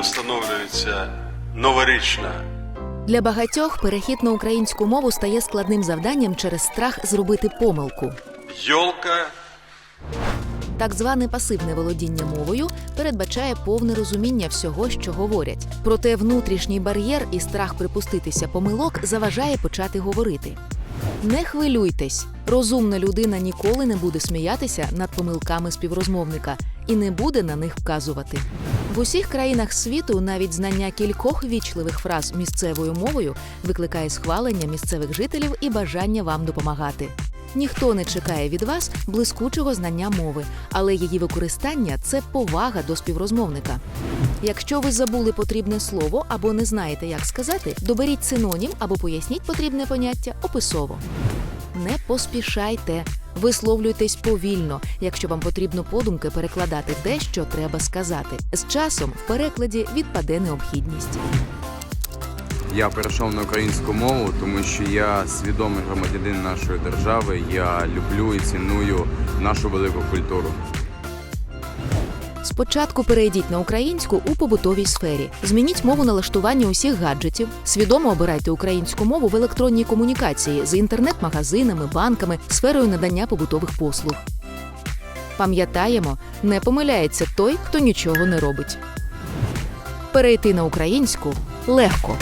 встановлюється новорічна. Для багатьох перехід на українську мову стає складним завданням через страх зробити помилку. Йолка Так зване пасивне володіння мовою передбачає повне розуміння всього, що говорять. Проте внутрішній бар'єр і страх припуститися помилок заважає почати говорити. Не хвилюйтесь, розумна людина ніколи не буде сміятися над помилками співрозмовника і не буде на них вказувати. В усіх країнах світу навіть знання кількох вічливих фраз місцевою мовою викликає схвалення місцевих жителів і бажання вам допомагати. Ніхто не чекає від вас блискучого знання мови, але її використання це повага до співрозмовника. Якщо ви забули потрібне слово або не знаєте, як сказати, доберіть синонім або поясніть потрібне поняття описово. Не поспішайте, висловлюйтесь повільно, якщо вам потрібно подумки перекладати те, що треба сказати. З часом в перекладі відпаде необхідність. Я перейшов на українську мову, тому що я свідомий громадянин нашої держави. Я люблю і ціную нашу велику культуру. Спочатку перейдіть на українську у побутовій сфері. Змініть мову налаштування усіх гаджетів. Свідомо обирайте українську мову в електронній комунікації з інтернет-магазинами, банками, сферою надання побутових послуг. Пам'ятаємо, не помиляється той, хто нічого не робить. Перейти на українську легко.